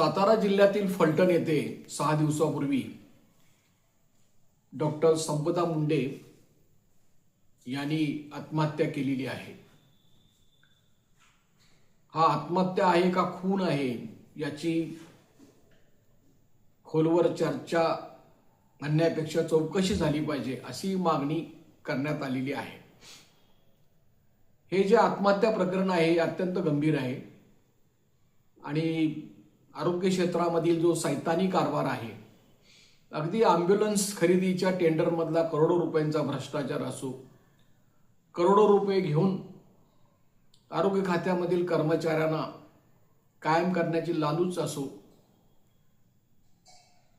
सातारा जिल्ह्यातील फलटण येथे सहा दिवसापूर्वी डॉक्टर संपदा मुंडे यांनी आत्महत्या केलेली आहे. हा आत्महत्या आहे का खून आहे याची खोलवर चर्चा म्हणण्यापेक्षा चौकशी झाली पाहिजे अशी मागणी करण्यात आलेली आहे. हे जे आत्महत्या प्रकरण आहे अत्यंत गंभीर आहे. आणि आरोग्य क्षेत्रामधील जो सैतानी कारभार आहे अगदी ॲम्ब्युलन्स खरेदीच्या टेंडरमधला करोडो रुपयांचा भ्रष्टाचार असो करोडो रुपये घेऊन आरोग्य खात्यामधील कर्मचाऱ्यांना कायम करण्याची लालूच असो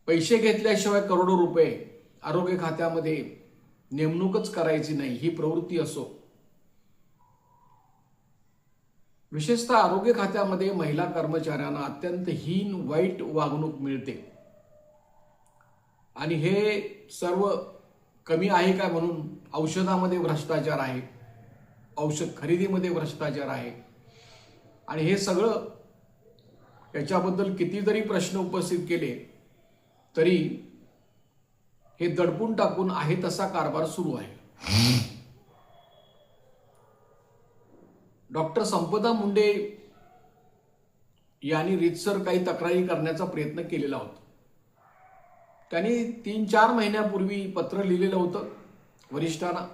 पैसे घेतल्याशिवाय करोडो रुपये आरोग्य खात्यामध्ये नेमणूकच करायची नाही ही प्रवृत्ती असो. विशेषतः आरोग्य खात्यामध्ये महिला कर्मचाऱ्यांना अत्यंत हीन वाईट वागणूक मिळते. आणि हे सर्व कमी आहे का म्हणून औषधामध्ये भ्रष्टाचार आहे औषध खरेदीमध्ये भ्रष्टाचार आहे. आणि हे सगळं याच्याबद्दल किती जरी प्रश्न उपस्थित केले तरी हे दडपून टाकून आहे तसा कारभार सुरू आहे. डॉक्टर संपदा मुंडे यांनी रितसर काही तक्रारी करण्याचा प्रयत्न केलेला होता. त्यांनी तीन चार महिन्यापूर्वी पत्र लिहिलेलं होतं वरिष्ठांना.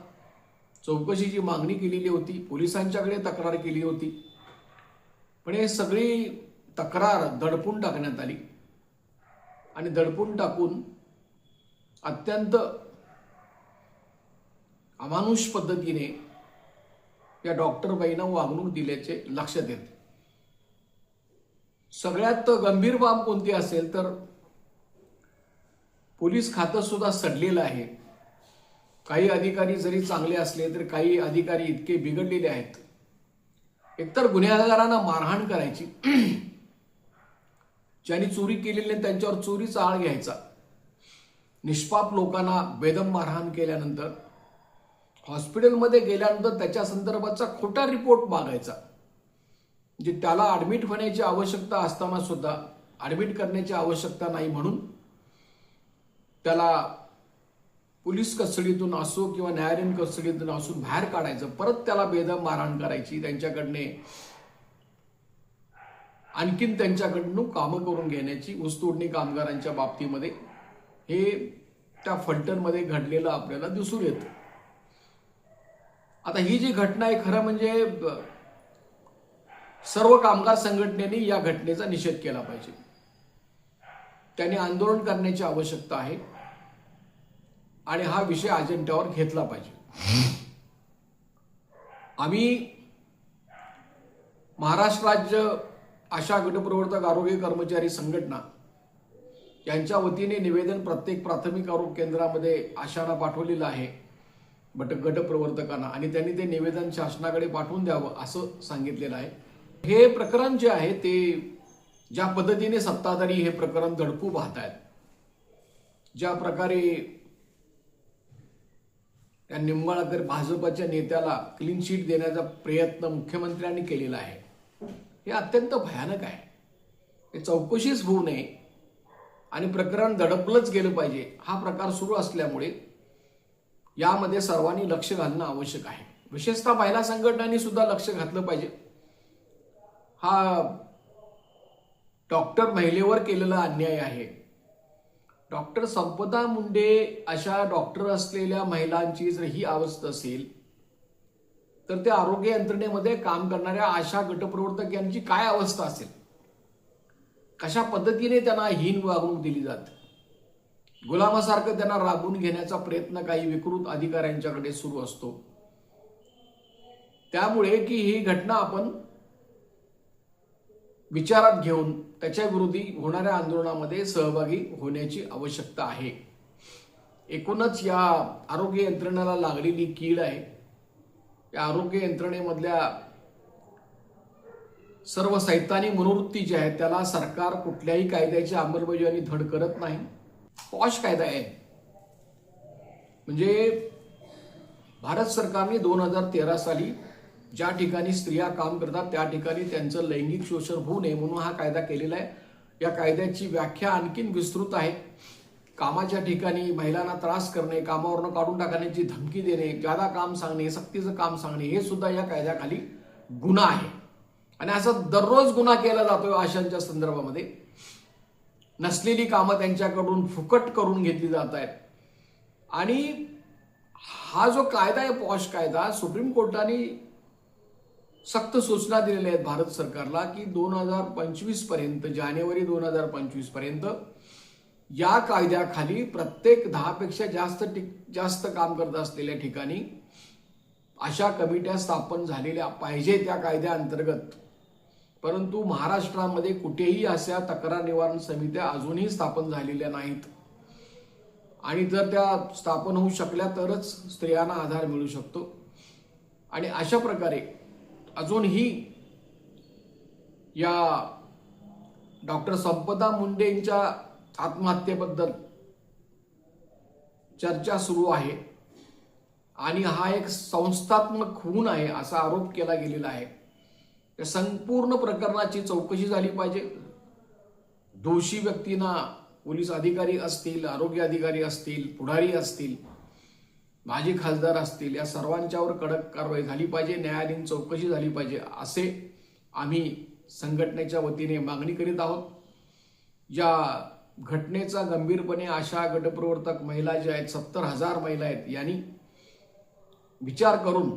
चौकशीची मागणी केलेली होती पोलिसांच्याकडे तक्रार केली होती. पण हे सगळी तक्रार दडपून टाकण्यात आली. आणि दडपून टाकून अत्यंत अमानुष पद्धतीने या डॉक्टर बाईंना वागणूक दिल्याचे लक्षात येते. सगळ्यात गंभीर बाब कोणती असेल तर पोलीस खातं सुद्धा सडलेलं आहे. काही अधिकारी जरी चांगले असले तरी काही अधिकारी इतके बिघडलेले आहेत. एकतर गुन्हेगारांना मारहाण करायची. ज्यांनी चोरी केलेली नाही त्यांच्यावर चोरीचा आळ घ्यायचा. निष्पाप लोकांना बेदम मारहाण केल्यानंतर हॉस्पिटलमध्ये गेल्यानंतर त्याच्या संदर्भाचा खोटा रिपोर्ट मागायचा. म्हणजे त्याला ॲडमिट होण्याची आवश्यकता असताना सुद्धा ॲडमिट करण्याची आवश्यकता नाही म्हणून त्याला पोलीस कस्टडीतून असो किंवा न्यायालयीन कस्टडीतून असो बाहेर काढायचं. परत त्याला बेदम मारहाण करायची. त्यांच्याकडने आणखीन त्यांच्याकडनं कामं करून घेण्याची ऊसतोडणी कामगारांच्या बाबतीमध्ये हे त्या फलटणमध्ये घडलेलं आपल्याला दिसून येतं. आता ही जी घटना आहे खरं म्हणजे सर्व कामगार संघटनेने या घटनेचा निषेध केला पाहिजे. त्यांनी आंदोलन करण्याची आवश्यकता आहे आणि हा विषय अजेंड्यावर घेतला पाहिजे. आम्ही महाराष्ट्र राज्य आशा गटप्रवर्तक आरोग्य कर्मचारी संघटना यांच्या वतीने निवेदन प्रत्येक प्राथमिक आरोग्य केंद्रामध्ये आशांना पाठवलेलं आहे. बट गटप्रवर्तकांना आणि त्यांनी ते निवेदन शासनाकडे पाठवून द्यावं असं सांगितलेलं आहे. हे प्रकरण जे आहे ते ज्या पद्धतीने सत्ताधारी हे प्रकरण धडकू पाहत आहेत ज्या प्रकारे त्या निंबाळकर भाजपच्या नेत्याला क्लीन शीट देण्याचा प्रयत्न मुख्यमंत्र्यांनी केलेला आहे हे अत्यंत भयानक आहे. हे चौकशीच होऊ नये आणि प्रकरण दडपलंच गेलं पाहिजे हा प्रकार सुरू असल्यामुळे यामध्ये सर्वांनी लक्ष घालणं आवश्यक आहे. विशेषतः महिला संघटनांनी सुद्धा लक्ष घातलं पाहिजे. हा डॉक्टर महिलेवर केलेला अन्याय आहे. डॉक्टर संपदा मुंडे अशा डॉक्टर असलेल्या महिलांची जर ही अवस्था असेल तर त्या आरोग्य यंत्रणेमध्ये काम करणाऱ्या आशा गटप्रवर्तक यांची काय अवस्था असेल? कशा पद्धतीने त्यांना हीन वागणूक दिली जाते? गुलामासारखं त्यांना राबून घेण्याचा प्रयत्न काही विकृत अधिकाऱ्यांच्याकडे सुरू असतो. त्यामुळे की ही घटना आपण विचारात घेऊन त्याच्या विरोधी होणाऱ्या आंदोलनामध्ये सहभागी होण्याची आवश्यकता आहे. एकूणच या आरोग्य यंत्रणेला लागलेली कीड आहे. या आरोग्य यंत्रणेमधल्या सर्व सैतानी मनोवृत्ती जी आहे त्याला सरकार कुठल्याही कायद्याची अंमलबजावणी धड करत नाही. पॉश कायदा आहे. म्हणजे भारत सरकारने दोन हजार तेरा साली ज्या ठिकाणी स्त्रिया काम करतात त्या ठिकाणी त्यांचं लैंगिक शोषण होऊ नये म्हणून हा कायदा केलेला आहे. या कायद्याची व्याख्या आणखीन विस्तृत आहे. कामाच्या ठिकाणी महिलांना त्रास करणे कामावरनं काढून टाकण्याची धमकी देणे जादा काम सांगणे सक्तीचं काम सांगणे हे सुद्धा या कायद्याखाली गुन्हा आहे. आणि असं दररोज गुन्हा केला जातोय आशांच्या संदर्भामध्ये. नसलेली कामं त्यांच्याकडून फुकट करून घेतली जात आहेत. आणि हा जो कायदा आहे पॉश कायदा सुप्रीम कोर्टाने सक्त सूचना दिलेल्या आहेत भारत सरकारला की दोन हजार पंचवीसपर्यंत जानेवारी दोन हजार पंचवीसपर्यंत या कायद्याखाली प्रत्येक दहापेक्षा जास्त टिक जास्त काम करत असलेल्या ठिकाणी अशा कमिट्या स्थापन झालेल्या पाहिजे त्या कायद्याअंतर्गत. परंतु महाराष्ट्रामध्ये कुठेही अशा तक्रार निवारण समित्या अजूनही स्थापन झालेल्या नाहीत. आणि जर त्या स्थापन होऊ शकल्या तरच स्त्रियांना आधार मिळू शकतो. आणि अशा प्रकारे अजूनही या डॉक्टर संपदा मुंडेंच्या आत्महत्येबद्दल चर्चा सुरू आहे. आणि हा एक संस्थात्मक खून आहे असा आरोप केला गेलेला आहे. या संपूर्ण प्रकरणाची चौकशी झाली पाहिजे. दोषी व्यक्तींना पोलीस अधिकारी असतील आरोग्य अधिकारी असतील पुढारी असतील माजी खासदार असतील या सर्वांच्यावर कडक कारवाई झाली पाहिजे न्यायालयीन चौकशी झाली पाहिजे असे आम्ही संघटनेच्या वतीने मागणी करीत आहोत. या घटनेचा गंभीरपणे अशा गटप्रवर्तक महिला ज्या आहेत सत्तर हजार महिला आहेत यांनी विचार करून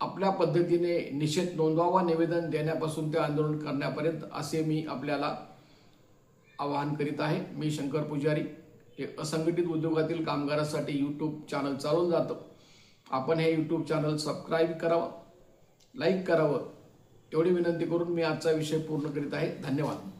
आपल्या पद्धतीने निषेध नोंदवावा निवेदन देण्यापासून ते आंदोलन करण्यापर्यंत असे मी आपल्याला आवाहन करीत आहे. मी शंकर पुजारी हे असंघटित उद्योगातील कामगारासाठी यूट्यूब चॅनल चालवलं जातं. आपण हे यूट्यूब चॅनल सबस्क्राईब करावं लाईक करावं एवढी विनंती करून मी आजचा विषय पूर्ण करीत आहे. धन्यवाद.